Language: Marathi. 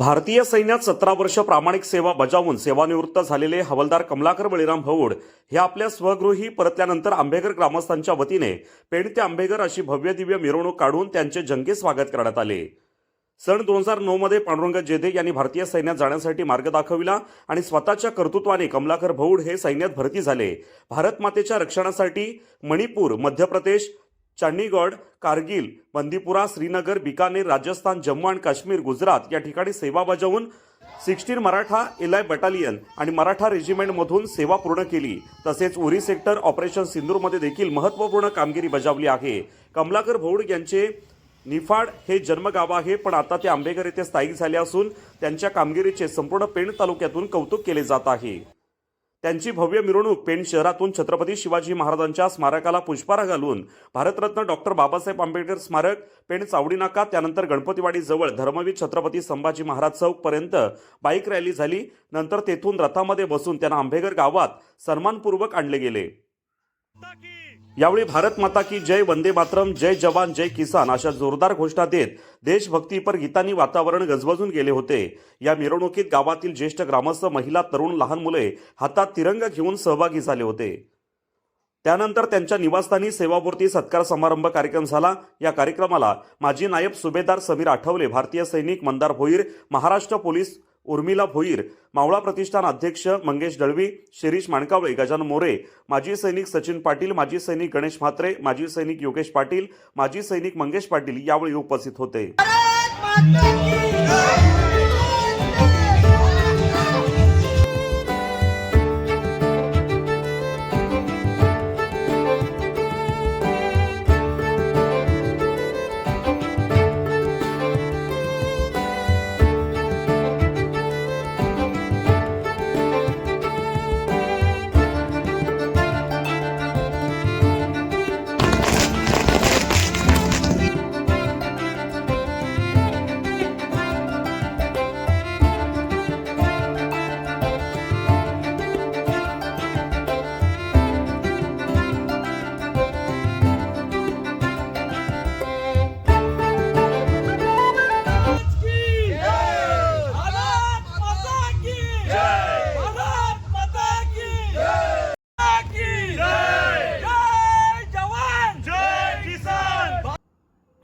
भारतीय सैन्यात सतरा वर्ष प्रामाणिक सेवा बजावून सेवानिवृत्त झालेले हवलदार कमलाकर बळीराम भऊड हे आपल्या स्वगृही परतल्यानंतर आंबेघर ग्रामस्थांच्या वतीने पेण ते आंबेघर अशी भव्य दिव्य मिरवणूक काढून त्यांचे जंगी स्वागत करण्यात आले. सन दोन हजार नऊमध्ये पांडुरंग जेधे यांनी भारतीय सैन्यात जाण्यासाठी मार्ग दाखविला आणि स्वतःच्या कर्तृत्वाने कमलाकर भौड हे सैन्यात भरती झाले. भारत मातेच्या रक्षणासाठी मणिपूर मध्य प्रदेश चंडीगड कारगिल बंदीपुरा श्रीनगर बिकानेर राजस्थान जम्मू आणि काश्मीर गुजरात या ठिकाणी सेवा बजावून सिक्स्टीन मराठा एलाय बटालियन आणि मराठा रेजिमेंटमधून सेवा पूर्ण केली. तसेच उरी सेक्टर ऑपरेशन सिंदूरमध्ये देखील महत्त्वपूर्ण कामगिरी बजावली आहे. कमलाकर भौड यांचे निफाड हे जन्मगाव आहे पण आता ते आंबेघर येथे स्थायिक झाले असून त्यांच्या कामगिरीचे संपूर्ण पेण तालुक्यातून कौतुक केले जात आहे. त्यांची भव्य मिरवणूक पेण शहरातून छत्रपती शिवाजी महाराजांच्या स्मारकाला पुष्पहार घालून भारतरत्न डॉक्टर बाबासाहेब आंबेडकर स्मारक पेण चावडी नाका त्यानंतर गणपतीवाडीजवळ धर्मवीर छत्रपती संभाजी महाराज चौकपर्यंत बाईक रॅली झाली. नंतर तेथून रथामध्ये बसून त्यांना आंबेगर गावात सन्मानपूर्वक आणले गेले. यावेळी भारत माता की जय वंदे मातरम जय जवान जय किसान अशा जोरदार घोषणा देत देशभक्तीपर गीतांनी वातावरण गजबजून गेले होते. या मिरवणुकीत गावातील ज्येष्ठ ग्रामस्थ महिला तरुण लहान मुले हातात तिरंगा घेऊन सहभागी झाले होते. त्यानंतर त्यांच्या निवासस्थानी सेवापूर्ती सत्कार समारंभ कार्यक्रम झाला. या कार्यक्रमाला माजी नायब सुभेदार समीर आठवले भारतीय सैनिक मंदार भोईर महाराष्ट्र पोलीस उर्मिला भोईर मावळा प्रतिष्ठान अध्यक्ष मंगेश दळवी शिरीष माणकावळे गजानन मोरे माजी सैनिक सचिन पाटील माजी सैनिक गणेश म्हात्रे माजी सैनिक योगेश पाटील माजी सैनिक मंगेश पाटील यावेळी उपस्थित होते.